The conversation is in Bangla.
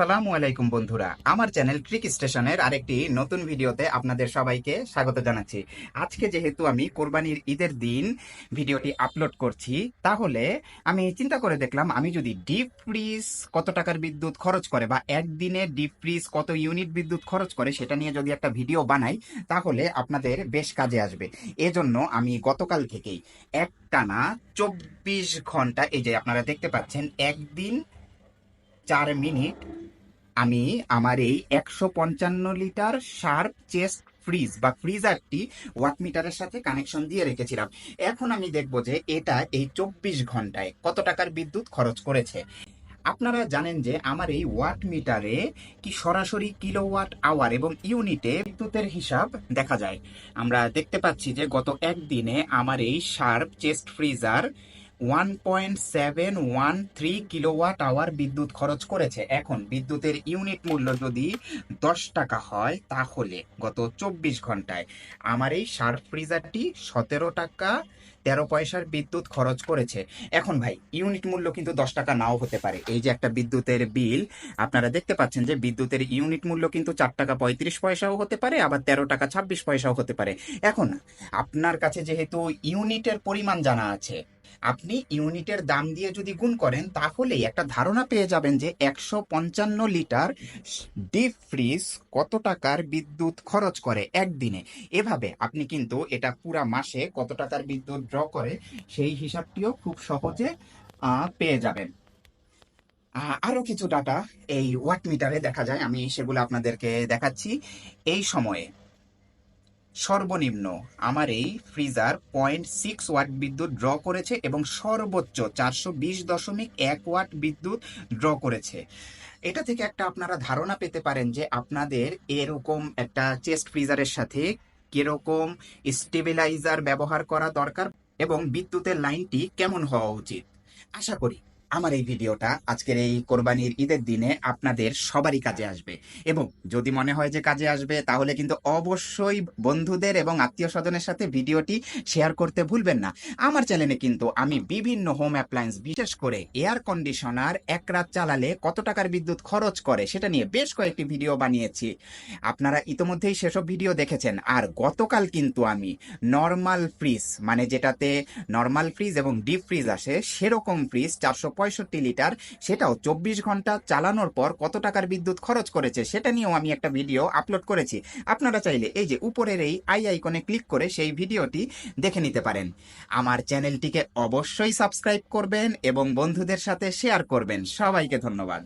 আসসালামু আলাইকুম বন্ধুরা। আমার চ্যানেল ট্রিক স্টেশনের আরেকটি নতুন ভিডিওতে আপনাদের সবাইকে স্বাগত জানাচ্ছি। আজকে যেহেতু আমি কোরবানির ঈদের দিন ভিডিওটি আপলোড করছি, তাহলে আমি চিন্তা করে দেখলাম আমি যদি ডিপ ফ্রিজ কত টাকার বিদ্যুৎ খরচ করে বা একদিনে ডিপ ফ্রিজ কত ইউনিট বিদ্যুৎ খরচ করে সেটা নিয়ে যদি একটা ভিডিও বানাই, তাহলে আপনাদের বেশ কাজে আসবে। এজন্য আমি গতকাল থেকেই একটানা চব্বিশ ঘণ্টা, এই যে আপনারা দেখতে পাচ্ছেন, একদিন চার মিনিট আমি আমার এই একশো পঞ্চান্ন লিটার শার্প চেস্ট ফ্রিজ বা ফ্রিজারটি ওয়াট মিটারের সাথে কানেকশন দিয়ে রেখেছিলাম। এখন আমি দেখব যে এটা এই চব্বিশ ঘন্টায় কত টাকার বিদ্যুৎ খরচ করেছে। আপনারা জানেন যে আমার এই ওয়াট মিটারে কি সরাসরি কিলোওয়াট আওয়ার এবং ইউনিটে বিদ্যুতের হিসাব দেখা যায়। আমরা দেখতে পাচ্ছি যে গত একদিনে আমার এই sharp chest freezer one point seven one three kilowatt hour বিদ্যুৎ খরচ করেছে। এখন বিদ্যুতের ইউনিট মূল্য যদি দশ টাকা হয়, তাহলে গত চব্বিশ ঘন্টায় আমার এই শার্প ফ্রিজারটি সতেরো টাকা, তেরো পয়সার বিদ্যুৎ খরচ করেছে। এখন ভাই ইউনিট মূল্য কিন্তু দশ টাকা নাও হতে পারে। এই যে একটা বিদ্যুতের বিল, আপনারা দেখতে পাচ্ছেন যে বিদ্যুতের ইউনিট মূল্য কিন্তু চার টাকা পঁয়ত্রিশ পয়সাও হতে পারে, আবার তেরো টাকা ছাব্বিশ পয়সাও হতে পারে। এখন আপনার কাছে যেহেতু ইউনিটের পরিমাণ জানা আছে আপনি ইউনিটের দাম দিয়ে যদি গুণ করেন তাহলেই একটা ধারণা পেয়ে যাবেন যে একশো পঞ্চান্ন লিটার ডিপ ফ্রিজ কত টাকার বিদ্যুৎ খরচ করে একদিনে। এভাবে আপনি কিন্তু এটা পুরা মাসে কত টাকার বিদ্যুৎ ড্র করে সেই হিসাবটিও খুব সহজে পেয়ে যাবেন। আহ, আরও কিছু ডাটা এই ওয়াট মিটারে দেখা যায় আমি সেগুলো আপনাদেরকে দেখাচ্ছি। এই সময়ে সর্বনিম্ন। আমার এই ফ্রিজার পয়েন্ট সিক্স ওয়াট বিদ্যুৎ ড্র করেছে এবং সর্বোচ্চ চারশো বিশ দশমিক এক ওয়াট বিদ্যুৎ ড্র করেছে। এটা থেকে একটা আপনারা ধারণা পেতে পারেন যে আপনাদের এরকম একটা চেস্ট ফ্রিজারের সাথে কীরকম স্টেবিলাইজার ব্যবহার করা দরকার এবং বিদ্যুতের লাইনটি কেমন হওয়া উচিত। আশা করি আমার এই ভিডিওটা আজকের এই কোরবানির ঈদের দিনে আপনাদের সবারই কাজে আসবে। এবং যদি মনে হয় যে কাজে আসবে, তাহলে কিন্তু অবশ্যই বন্ধুদের এবং আত্মীয় স্বজনের সাথে ভিডিওটি শেয়ার করতে ভুলবেন না। আমার চ্যানেলে কিন্তু আমি বিভিন্ন হোম অ্যাপ্লায়েন্স, বিশেষ করে এয়ার কন্ডিশনার, এক রাত চালালে কত টাকার বিদ্যুৎ খরচ করে সেটা নিয়ে বেশ কয়েকটি ভিডিও বানিয়েছি। আপনারা ইতোমধ্যেই সেসব ভিডিও দেখেছেন। আর গতকাল কিন্তু আমি নর্মাল ফ্রিজ মানে যেটাতে নর্মাল ফ্রিজ এবং ডিপ ফ্রিজ আসে, সেরকম ফ্রিজ চারশো পঁয়ষট্টি লিটার, সেটাও চব্বিশ ঘণ্টা চালানোর পর কত টাকার বিদ্যুৎ খরচ করেছে সেটা নিয়েও আমি একটা ভিডিও আপলোড করেছি। আপনারা চাইলে এই যে উপরের এই আই আইকনে ক্লিক করে সেই ভিডিওটি দেখে নিতে পারেন। আমার চ্যানেলটিকে অবশ্যই সাবস্ক্রাইব করবেন এবং বন্ধুদের সাথে শেয়ার করবেন। সবাইকে ধন্যবাদ।